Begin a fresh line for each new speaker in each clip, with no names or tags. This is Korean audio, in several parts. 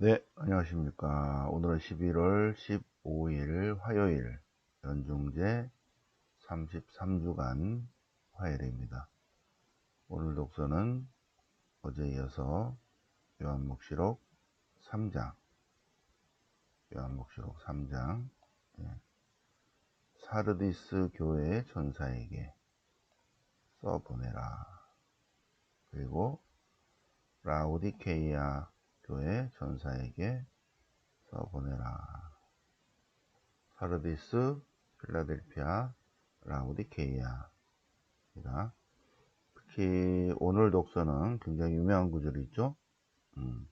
네, 안녕하십니까. 오늘은 11월 15일 화요일 연중제 33주간 화요일입니다. 오늘 독서는 어제 이어서 요한목시록 3장 요한목시록 3장 예. 사르디스 교회 전사에게 써보내라. 그리고 라우디케이아 교회 전사에게 써보내라. 사르디스, 필라델피아, 라우디케이아 입니다. 특히 오늘 독서는 굉장히 유명한 구절이 있죠. 음.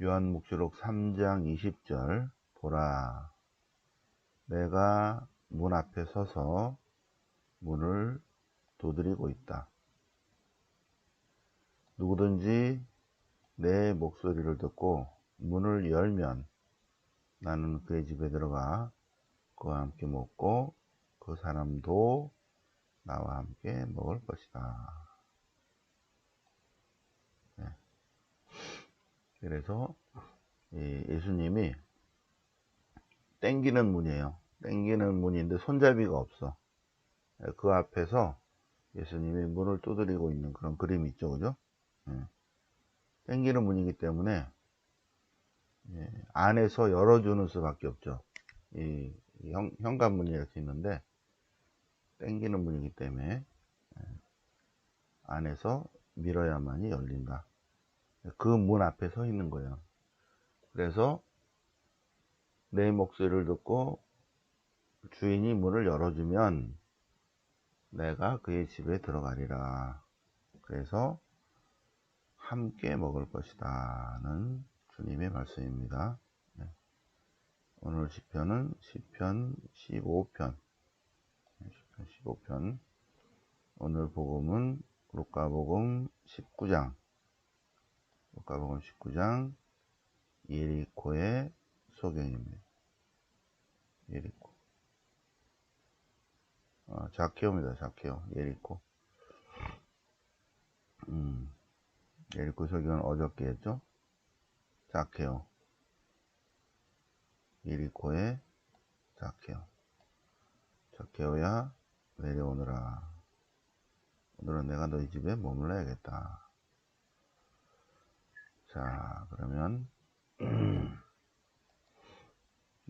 요한묵시록 3장 20절 보라 내가 문 앞에 서서 문을 두드리고 있다. 누구든지 내 목소리를 듣고 문을 열면 나는 그의 집에 들어가 그와 함께 먹고 그 사람도 나와 함께 먹을 것이다. 네. 그래서 예수님이 땡기는 문이에요. 땡기는 문인데 손잡이가 없어. 그 앞에서 예수님이 문을 두드리고 있는 그런 그림이 있죠. 그죠? 네. 땡기는 문이기 때문에 예, 안에서 열어주는 수밖에 없죠. 이 현, 현관문이 이렇게 있는데 땡기는 문이기 때문에 예, 안에서 밀어야만이 열린다. 그 문 앞에 서 있는 거예요. 그래서 내 목소리를 듣고 주인이 문을 열어주면 내가 그의 집에 들어가리라. 그래서 함께 먹을 것이다는 주님의 말씀입니다. 네. 오늘 시편은 시편 15편 15편 오늘 복음은 루카복음 19장 루카복음 19장 예리코의 소경입니다. 예리코 어, 자케오입니다. 자케오 예리코 음. 예리코 소경은 어저께 했죠? 자케오. 예리코의 자케오. 자케오야 내려오너라. 오늘은 내가 너희 집에 머물러야겠다. 자, 그러면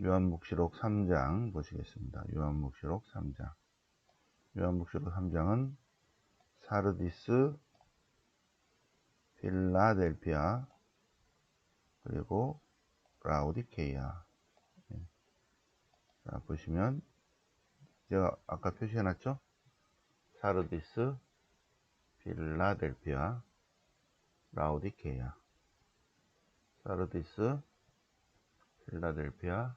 요한묵시록 3장 보시겠습니다. 요한묵시록 3장. 요한묵시록 3장은 사르디스 필라델피아 그리고 라우디케이아. 예. 자 보시면 제가 아까 표시해 놨죠? 사르디스 필라델피아 라우디케이아. 사르디스 필라델피아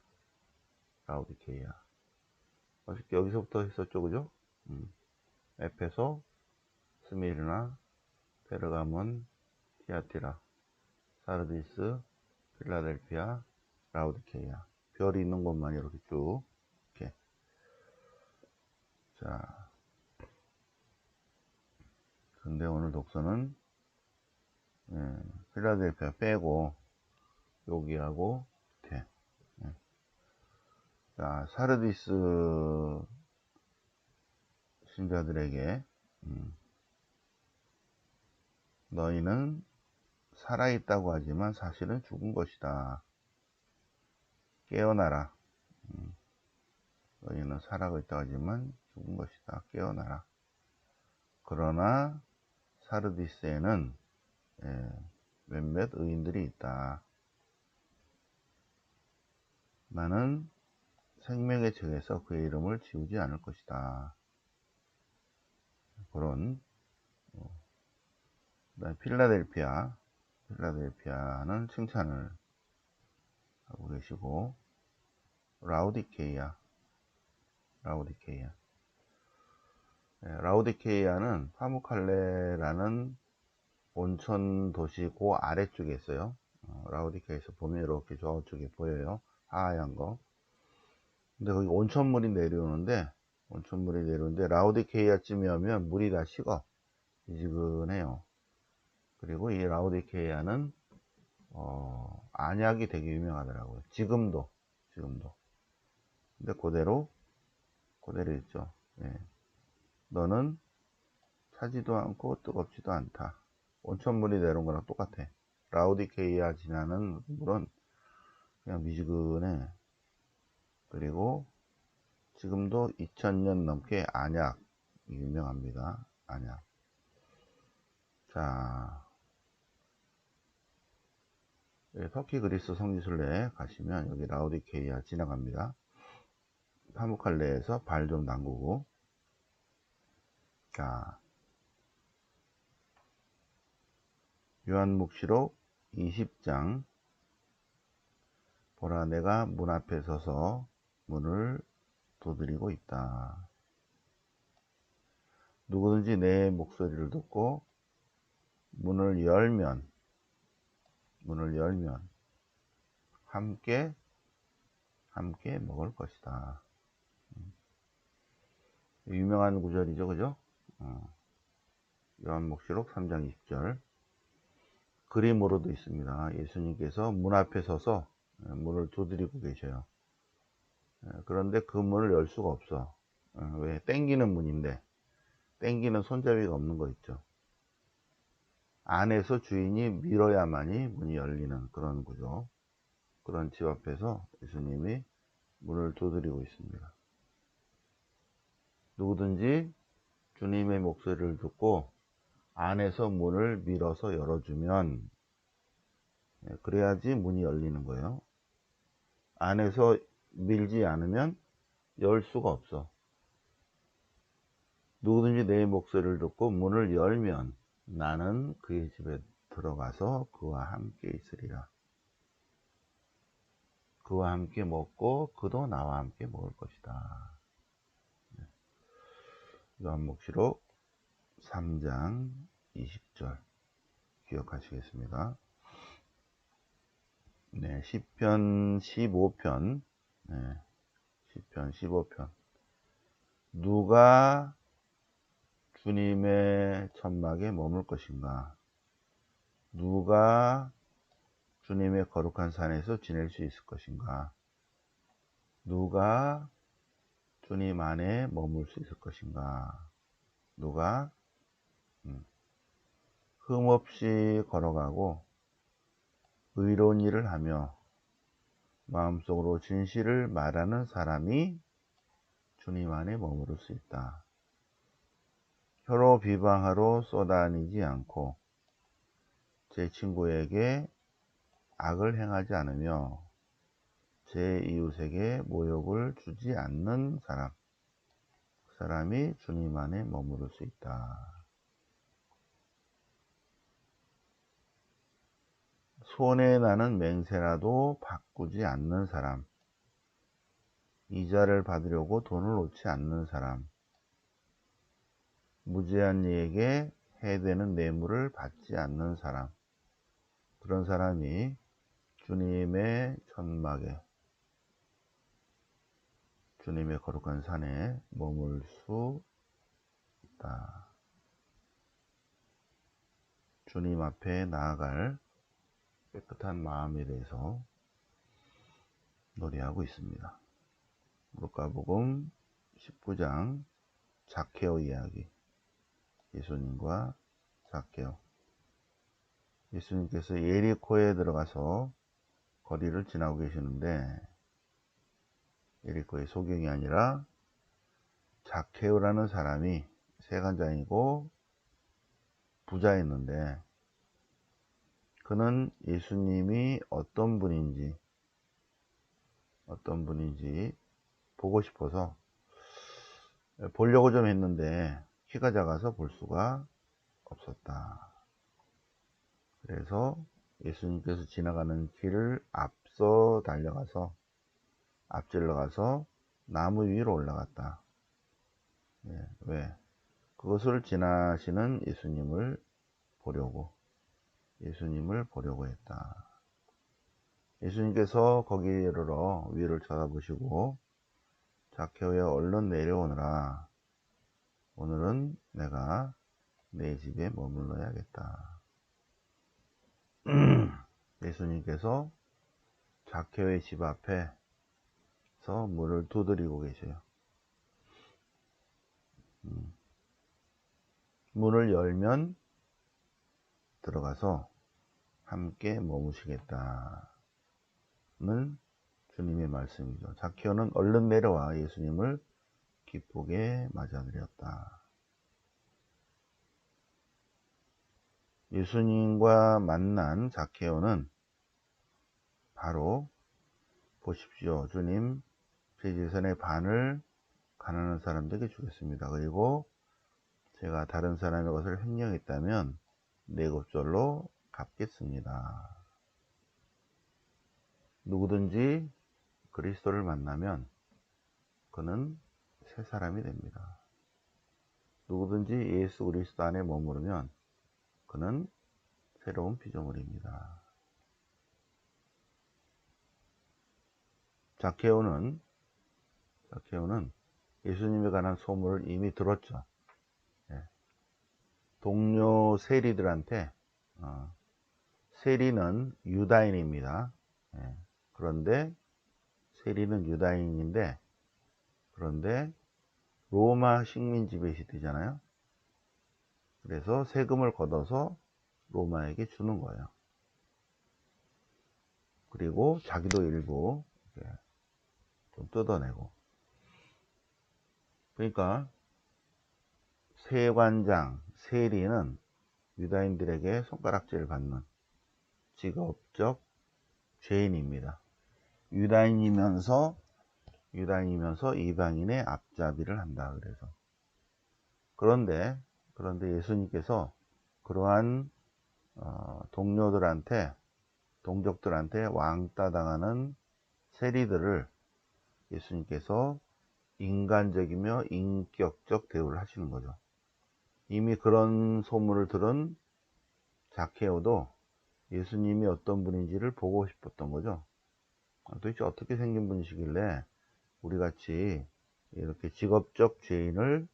라우디케이아. 어저께 여기서부터 했었죠 그죠? 음. 에페소 스미르나 페르가몬 티아티라, 사르디스, 필라델피아, 라우디케이아. 별이 있는 곳만 이렇게 쭉, 이렇게. 자. 근데 오늘 독서는, 예, 필라델피아 빼고, 여기하고, 밑에. 예. 자, 사르디스 신자들에게, 음, 너희는 살아있다고 하지만 사실은 죽은 것이다. 깨어나라. 음. 너희는 살아가 있다고 하지만 죽은 것이다. 깨어나라. 그러나 사르디스에는 예, 몇몇 의인들이 있다. 나는 생명의 책에서 그의 이름을 지우지 않을 것이다. 그런 어, 필라델피아 필라델피아는 칭찬을 하고 계시고 라우디케이아 라우디케이아. 네, 라우디케이아는 파무칼레라는 온천 도시 그 아래쪽에 있어요. 어, 라우디케이에서 보면 이렇게 저쪽에 보여요. 하얀 거. 근데 거기 온천물이 내려오는데 온천물이 내려오는데 라우디케이아쯤에 오면 물이 다 식어. 미지근해요 그리고 이 라우디케이아는 어, 안약이 되게 유명하더라고요. 지금도, 지금도. 근데 그대로, 그대로 있죠. 예. 너는 차지도 않고 뜨겁지도 않다. 온천물이 내려온 거랑 똑같아. 라우디케이아 지나는 물은 그냥 미지근해. 그리고 지금도 2000년 넘게 안약 유명합니다. 안약. 자, 예, 터키 그리스 성지순례 가시면 여기 라우디케이아 지나갑니다. 파무칼레에서 발 좀 담그고 자 요한묵시록 20장 보라 내가 문 앞에 서서 문을 두드리고 있다. 누구든지 내 목소리를 듣고 문을 열면 문을 열면 함께 함께 먹을 것이다. 음. 유명한 구절이죠, 그죠? 어. 요한목시록 3장 20절 그림으로도 있습니다. 예수님께서 문 앞에 서서 예, 문을 두드리고 계셔요. 예, 그런데 그 문을 열 수가 없어. 어, 왜? 땡기는 문인데 땡기는 손잡이가 없는 거 있죠. 안에서 주인이 밀어야만이 문이 열리는 그런 구조. 그런 집 앞에서 예수님이 문을 두드리고 있습니다. 누구든지 주님의 목소리를 듣고 안에서 문을 밀어서 열어주면 예, 그래야지 문이 열리는 거예요. 안에서 밀지 않으면 열 수가 없어. 누구든지 내 목소리를 듣고 문을 열면 나는 그의 집에 들어가서 그와 함께 있으리라. 그와 함께 먹고 그도 나와 함께 먹을 것이다. 네. 요한목시록 3장 20절 기억하시겠습니다. 네, 10편 15편 네, 10편 15편 누가 주님의 천막에 머물 것인가? 누가 주님의 거룩한 산에서 지낼 수 있을 것인가? 누가 주님 안에 머물 수 있을 것인가? 누가 음, 흠없이 걸어가고 의로운 일을 하며 마음속으로 진실을 말하는 사람이 주님 안에 머무를 수 있다. 혀로 비방하러 쏘다니지 않고 제 친구에게 악을 행하지 않으며 제 이웃에게 모욕을 주지 않는 사람 그 사람이 주님 안에 머무를 수 있다. 손에 나는 맹세라도 바꾸지 않는 사람 이자를 받으려고 돈을 놓지 않는 사람 무죄한 이에게 해되는 뇌물을 받지 않는 사람 그런 사람이 주님의 천막에 주님의 거룩한 산에 머물 수 있다. 주님 앞에 나아갈 깨끗한 마음에 대해서 노래하고 있습니다. 루카복음 19장 자케오 이야기 예수님과 자케오 예수님께서 예리코에 들어가서 거리를 지나고 계시는데 예리코의 소경이 아니라 자케오라는 사람이 세간장이고 부자였는데 그는 예수님이 어떤 분인지 어떤 분인지 보고 싶어서 보려고 좀 했는데 키가 작아서 볼 수가 없었다. 그래서 예수님께서 지나가는 길을 앞서 달려가서 앞질러 가서 나무 위로 올라갔다. 예, 왜? 그것을 지나시는 예수님을 보려고 예수님을 보려고 했다. 예수님께서 거기에 이르러 위를 쳐다보시고 자케오야 얼른 내려오느라 오늘은 내가 내 집에 머물러야겠다. 예수님께서 자케오의 집 앞에서 문을 두드리고 계셔요. 음. 문을 열면 들어가서 함께 머무시겠다는 주님의 말씀이죠. 자키오는 얼른 내려와 예수님을 기쁘게 맞아들였다. 예수님과 만난 자케오는 바로 보십시오. 주님 제 재산의 반을 가난한 사람들에게 주겠습니다. 그리고 제가 다른 사람의 것을 횡령했다면 네 곱절로 갚겠습니다. 누구든지 그리스도를 만나면 그는 새 사람이 됩니다. 누구든지 예수 그리스도 안에 머무르면 그는 새로운 피조물입니다. 자케오는 자케오는 예수님에 관한 소문을 이미 들었죠. 예. 동료 세리들한테 어, 세리는 유다인입니다. 예. 그런데 세리는 유다인인데 그런데 로마 식민 지배 시대잖아요. 그래서 세금을 걷어서 로마에게 주는 거예요. 그리고 자기도 일부 좀 뜯어내고 그러니까 세관장, 세리는 유다인들에게 손가락질을 받는 직업적 죄인입니다. 유다인이면서 유다인이면서 이방인의 앞잡이를 한다. 그래서 그런데 그런데 예수님께서 그러한 어, 동료들한테 동족들한테 왕따 당하는 세리들을 예수님께서 인간적이며 인격적 대우를 하시는 거죠. 이미 그런 소문을 들은 자케오도 예수님이 어떤 분인지를 보고 싶었던 거죠. 아, 도대체 어떻게 생긴 분이시길래 우리 같이 이렇게 직업적 죄인을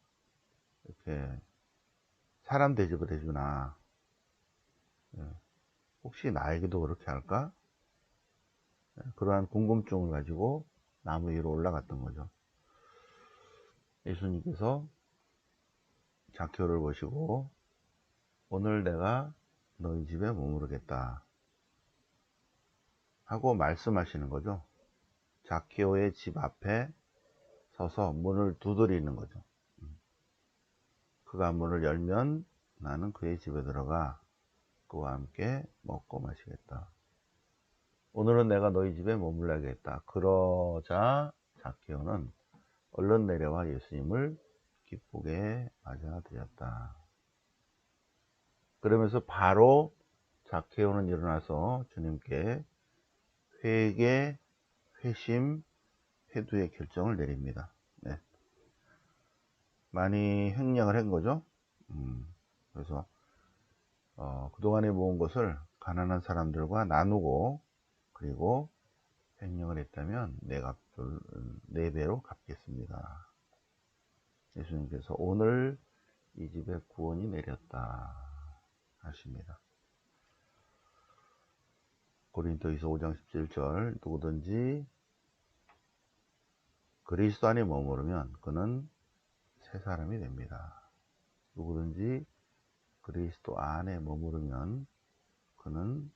이렇게 사람 대접을 해주나. 예. 혹시 나에게도 그렇게 할까? 예, 그러한 궁금증을 가지고 나무 위로 올라갔던 거죠. 예수님께서 자케오를 보시고 오늘 내가 너희 집에 머무르겠다 하고 말씀하시는 거죠. 자케오의 집 앞에 서서 문을 두드리는 거죠. 그가 문을 열면 나는 그의 집에 들어가 그와 함께 먹고 마시겠다. 오늘은 내가 너희 집에 머물러야겠다. 그러자 자케오는 얼른 내려와 예수님을 기쁘게 맞아들였다. 그러면서 바로 자케오는 일어나서 주님께 회개, 회심, 회두의 결정을 내립니다. 네. 많이 횡령을 한 거죠. 음, 그래서 어, 그동안에 모은 것을 가난한 사람들과 나누고 그리고 횡령을 했다면 내가 네 배로 갚겠습니다. 예수님께서 오늘 이 집에 구원이 내렸다 하십니다. 고린도이서 5장 17절 누구든지 그리스도 안에 머무르면 그는 새 사람이 됩니다. 누구든지 그리스도 안에 머무르면 그는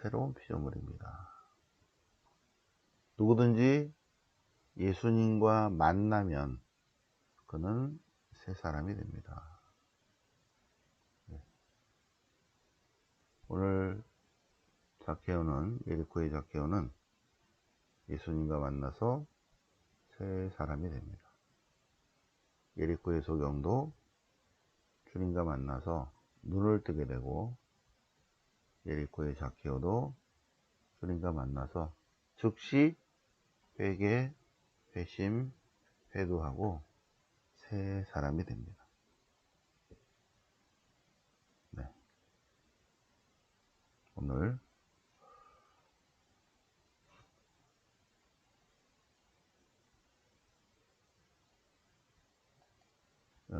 새로운 피조물입니다. 누구든지 예수님과 만나면 그는 새 사람이 됩니다. 네. 오늘 자케오는 예리코의 자케오는 예수님과 만나서 새 사람이 됩니다. 예리코의 소경도 주님과 만나서 눈을 뜨게 되고 예리코의 자케오도 주님과 만나서 즉시 회개, 회심, 회도하고 새 사람이 됩니다. 네. 오늘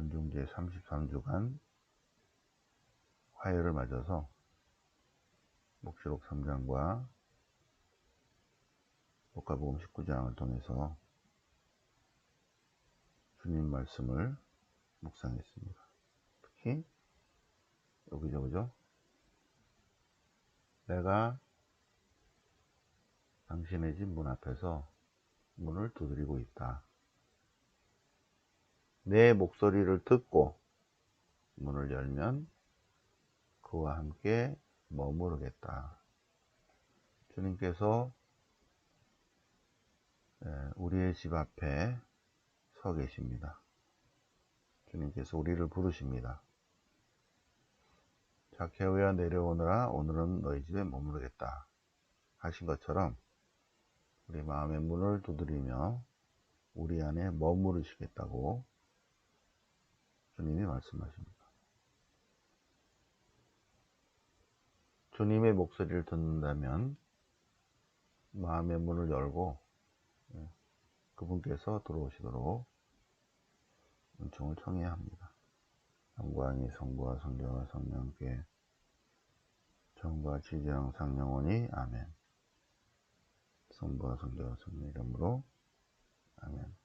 연중제 33주간 화요를 맞아서 목시록 3장과 복가복음 19장을 통해서 주님 말씀을 묵상했습니다. 특히 여기죠, 그죠? 내가 당신의 집 문 앞에서 문을 두드리고 있다. 내 목소리를 듣고 문을 열면 그와 함께 머무르겠다. 주님께서 우리의 집 앞에 서 계십니다. 주님께서 우리를 부르십니다. 자케오야 내려오느라 오늘은 너희 집에 머무르겠다 하신 것처럼 우리 마음의 문을 두드리며 우리 안에 머무르시겠다고 주님이 말씀하십니다. 주님의 목소리를 듣는다면 마음의 문을 열고 예, 그분께서 들어오시도록 은총을 청해야 합니다. 영광이 성부와 성자와 성령께 정과 지지랑 상영원이 아멘 성부와 성자와 성령 이름으로 아멘